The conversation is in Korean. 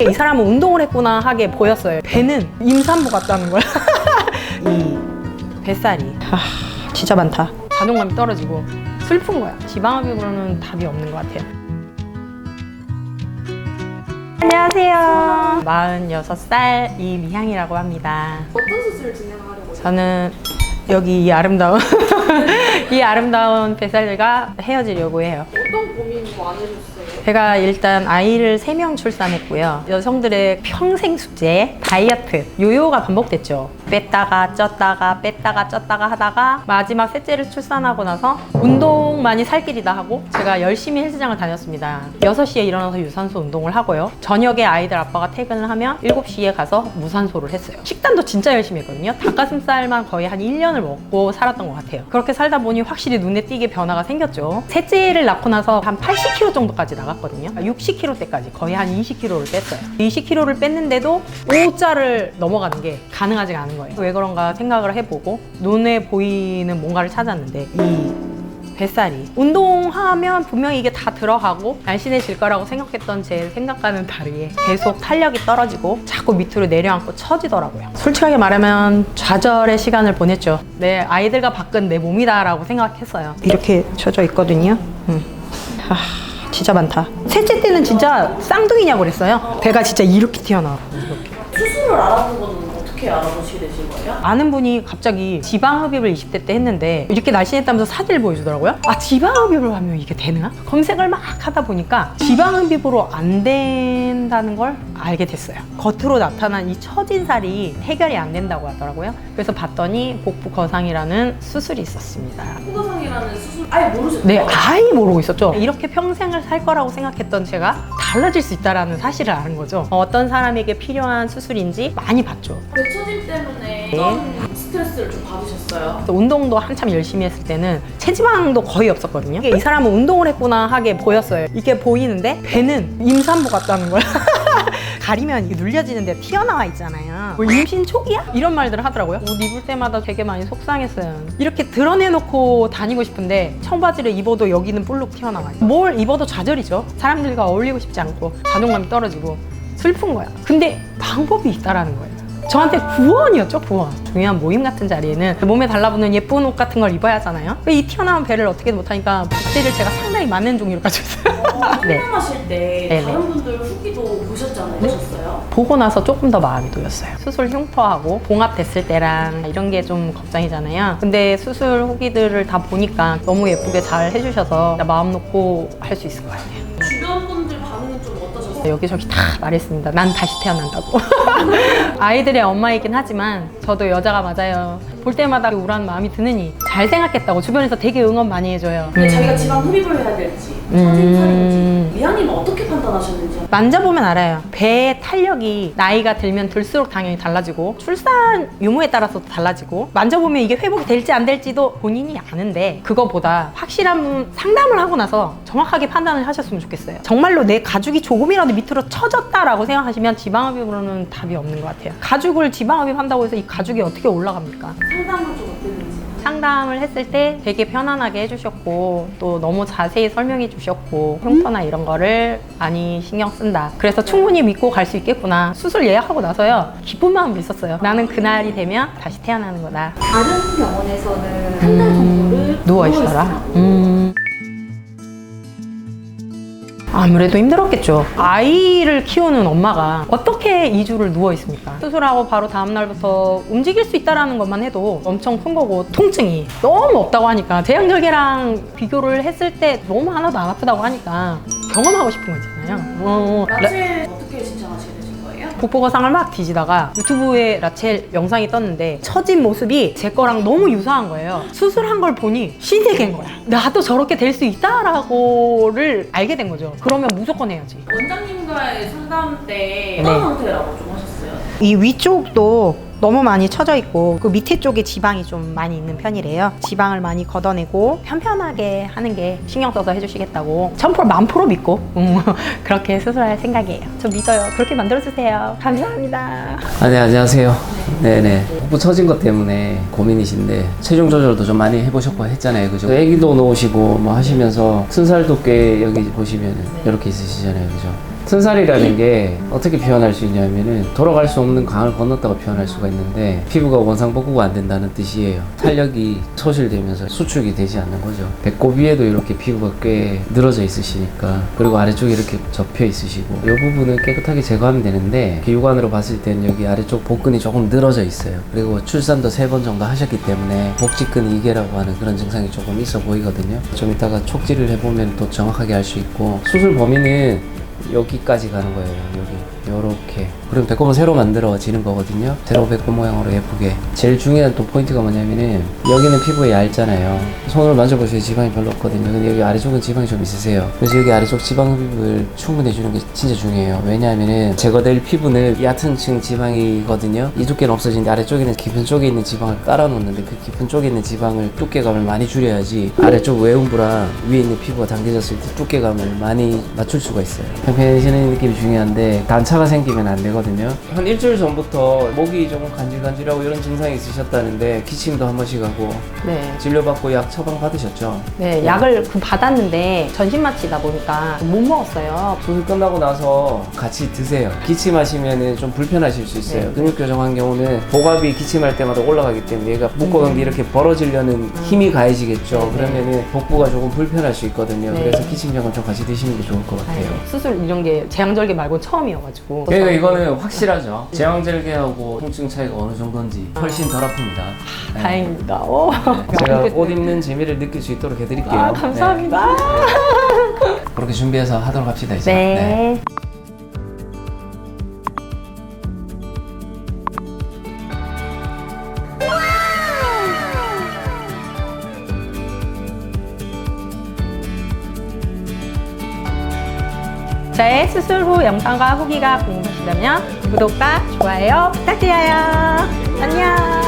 이 사람은 운동을 했구나 하게 보였어요. 배는 임산부 같다는 거야. 이 뱃살이 아, 진짜 많다. 자존감이 떨어지고 슬픈 거야. 지방흡입으로는 답이 없는 것 같아요. 안녕하세요. 46살 이미향이라고 합니다. 어떤 수술을 진행하려고 저는 여기 이 아름다운 이 아름다운 뱃살들과 헤어지려고 해요. 어떤 고민 많으셨어요? 제가 일단 아이를 3명 출산했고요. 여성들의 평생 숙제, 다이어트, 요요가 반복됐죠. 뺐다가 쪘다가 뺐다가 쪘다가 하다가 마지막 셋째를 출산하고 나서 운동만이 살 길이다 하고 제가 열심히 헬스장을 다녔습니다. 6시에 일어나서 유산소 운동을 하고요. 저녁에 아이들 아빠가 퇴근을 하면 7시에 가서 무산소를 했어요. 식단도 진짜 열심히 했거든요. 닭가슴살만 거의 한 1년을 먹고 살았던 것 같아요. 그렇게 살다 보니 확실히 눈에 띄게 변화가 생겼죠. 셋째를 낳고 나서 한 80kg 정도까지 나갔거든요. 60kg 때까지 거의 한 20kg를 뺐어요. 20kg를 뺐는데도 5자를 넘어가는 게 가능하지가 않은 거예요. 왜 그런가 생각을 해보고 눈에 보이는 뭔가를 찾았는데 이 뱃살이 운동하면 분명히 이게 다 들어가고 날씬해질 거라고 생각했던 제 생각과는 다르게 계속 탄력이 떨어지고 자꾸 밑으로 내려앉고 처지더라고요 솔직하게 말하면 좌절의 시간을 보냈죠 내 아이들과 바꾼 내 몸이다라고 생각했어요 이렇게 쳐져 있거든요 음. 아, 진짜 많다 셋째 때는 진짜 쌍둥이냐고 그랬어요 배가 진짜 이렇게 튀어나와 이렇게. 수술을 알아본 건 어떻게 알아보시게 되신 거예요? 아는 분이 갑자기 지방 흡입을 20대 때 했는데 이렇게 날씬했다면서 사진을 보여주더라고요. 아 지방 흡입을 하면 이게 되나? 검색을 막 하다 보니까 지방 흡입으로 안 된다는 걸 알게 됐어요. 겉으로 나타난 이 처진 살이 해결이 안 된다고 하더라고요. 그래서 봤더니 복부 거상이라는 수술이 있었습니다. 수술 아예 모르셨어요? 네, 아예 모르고 있었죠. 이렇게 평생을 살 거라고 생각했던 제가 달라질 수 있다라는 사실을 아는 거죠. 어떤 사람에게 필요한 수술인지 많이 봤죠. 배처짐 때문에 어떤 스트레스를 좀 받으셨어요? 또 운동도 한참 열심히 했을 때는 체지방도 거의 없었거든요. 이 사람은 운동을 했구나 하게 보였어요. 이게 보이는데 배는 임산부 같다는 거야. 가리면 이게 눌려지는데 튀어나와 있잖아요. 뭐 임신 초기야? 이런 말들을 하더라고요. 옷 입을 때마다 되게 많이 속상했어요. 이렇게 드러내놓고 다니고 싶은데 청바지를 입어도 여기는 볼록 튀어나와요. 뭘 입어도 좌절이죠. 사람들과 어울리고 싶지 않고 자존감이 떨어지고 슬픈 거야. 근데 방법이 있다라는 거예요. 저한테 구원이었죠, 구원. 중요한 모임 같은 자리에는 몸에 달라붙는 예쁜 옷 같은 걸 입어야 하잖아요. 이 튀어나온 배를 어떻게 못하니까 붓대를 제가 상당히 많은 종류를 가지고 있어요. 네. 훈련하실 때 네네. 다른 분들 후기도 보셨잖아요. 보셨어요? 보고 나서 조금 더 마음이 놓였어요. 수술 흉터하고 봉합됐을 때랑 이런 게 좀 걱정이잖아요. 근데 수술 후기들을 다 보니까 너무 예쁘게 잘 해주셔서 진짜 마음 놓고 할 수 있을 것 같아요. 주변 분들 반응은 좀 어떠셨어요? 여기저기 다 말했습니다. 난 다시 태어난다고. 아이들의 엄마이긴 하지만 저도 여자가 맞아요. 볼 때마다 우울한 마음이 드느니 잘 생각했다고 주변에서 되게 응원 많이 해줘요. 근데 음. 자기가 지방 흡입을 해야 될지 음. 처진 살인지 미양님은 어떻게 판단하셨는지 만져보면 알아요. 배의 탄력이 나이가 들면 들수록 당연히 달라지고 출산 유무에 따라서도 달라지고 만져보면 이게 회복이 될지 안 될지도 본인이 아는데 그거보다 확실한 상담을 하고 나서 정확하게 판단을 하셨으면 좋겠어요. 정말로 내 가죽이 조금이라도 밑으로 처졌다라고 생각하시면 지방흡입으로는 답이 없는 것 같아요. 가죽을 지방흡입한다고 해서 이 가죽이 어떻게 올라갑니까? 상담은 좀 어땠는지 상담을 했을 때 되게 편안하게 해주셨고 또 너무 자세히 설명해 주셨고 흉터나 이런 거를 많이 신경 쓴다. 그래서 충분히 믿고 갈 수 있겠구나. 수술 예약하고 나서요 기쁜 마음도 있었어요. 나는 그날이 되면 다시 태어나는 거다. 다른 병원에서는 한 달 정도를 누워 있어라. 음. 아무래도 힘들었겠죠. 아이를 키우는 엄마가 어떻게 2주를 누워 있습니까? 수술하고 바로 다음 날부터 움직일 수 있다라는 것만 해도 엄청 큰 거고 통증이 너무 없다고 하니까 대양절개랑 비교를 했을 때 너무 하나도 안 아프다고 하니까 경험하고 싶은 거 있잖아요. 어, 신청하시게 복부거상을 막 뒤지다가 유튜브에 라첼 영상이 떴는데 처진 모습이 제 거랑 너무 유사한 거예요. 수술한 걸 보니 신세계인 거야. 나도 저렇게 될 수 있다라고를 알게 된 거죠. 그러면 무조건 해야지. 원장님과의 상담 때 네. 어떤 상태라고 좀 하셨어요? 이 위쪽도 너무 많이 처져 있고 그 밑에 쪽에 지방이 좀 많이 있는 편이래요. 지방을 많이 걷어내고 편편하게 하는 게 신경 써서 해주시겠다고 천프로 만프로 믿고 음, 그렇게 수술할 생각이에요. 저 믿어요. 그렇게 만들어주세요. 감사합니다. 아, 네, 안녕하세요. 네네. 복부 처진 것 때문에 고민이신데, 체중 조절도 좀 많이 해보셨고 했잖아요. 그죠? 애기도 놓으시고 뭐 하시면서, 순살도 꽤 여기 보시면 이렇게 있으시잖아요. 그죠? 순살이라는 게 어떻게 표현할 수 있냐면은 돌아갈 수 없는 강을 건넜다고 표현할 수가 있는데 피부가 원상복구가 안 된다는 뜻이에요. 탄력이 소실되면서 수축이 되지 않는 거죠. 배꼽 위에도 이렇게 피부가 꽤 늘어져 있으시니까 그리고 아래쪽에 이렇게 접혀 있으시고 이 부분은 깨끗하게 제거하면 되는데 이렇게 육안으로 봤을 때는 여기 아래쪽 복근이 조금 늘어져 있어요. 그리고 출산도 세 번 정도 하셨기 때문에 복직근 이계라고 하는 그런 증상이 조금 있어 보이거든요. 좀 이따가 촉지를 해보면 또 정확하게 알 수 있고 수술 범위는 여기까지 가는 거예요. 여기 요렇게 그럼 배꼽은 새로 만들어지는 거거든요. 새로 배꼽 모양으로 예쁘게 제일 중요한 또 포인트가 뭐냐면은 여기는 피부가 얇잖아요. 손으로 만져보시면 지방이 별로 없거든요. 근데 여기 아래쪽은 지방이 좀 있으세요. 그래서 여기 아래쪽 지방 흡입을 충분히 해주는 게 진짜 중요해요. 왜냐하면은 제거될 피부는 얕은 층 지방이거든요. 이 두께는 없어지는데 아래쪽에는 깊은 쪽에 있는 지방을 깔아놓는데 그 깊은 쪽에 있는 지방을 두께감을 많이 줄여야지 아래쪽 외음부랑 위에 있는 피부가 당겨졌을 때 두께감을 많이 맞출 수가 있어요. 편편해지는 느낌이 중요한데 단차가 생기면 안 되거든요. 한 일주일 전부터 목이 조금 간질간질하고 이런 증상이 있으셨다는데 기침도 한 번씩 하고 네. 진료받고 약 처방 받으셨죠? 네, 약을 그 받았는데 전신 마취다 보니까 못 먹었어요. 수술 끝나고 나서 같이 드세요. 기침하시면 좀 불편하실 수 있어요. 네. 근육 교정한 경우는 복압이 기침할 때마다 올라가기 때문에 얘가 묶어간 게 이렇게 벌어지려는 힘이 가해지겠죠. 음. 네, 네. 그러면은 복부가 조금 불편할 수 있거든요. 네. 그래서 기침약은 좀 같이 드시는 게 좋을 것 같아요. 아유, 수술 이런 게 제왕절개 말고 처음이어가지고. 그러니까 이거는 확실하죠. 제왕절개하고 통증 차이가 어느 정도인지 훨씬 덜 아픕니다. 네. 다행입니다. 오. 네. 제가 옷 입는 재미를 느낄 수 있도록 해드릴게요. 아, 감사합니다. 네. 그렇게 준비해서 하도록 합시다 이제. 네. 저의 수술 후 영상과 후기가 궁금하시다면 구독과 좋아요 부탁드려요. 안녕.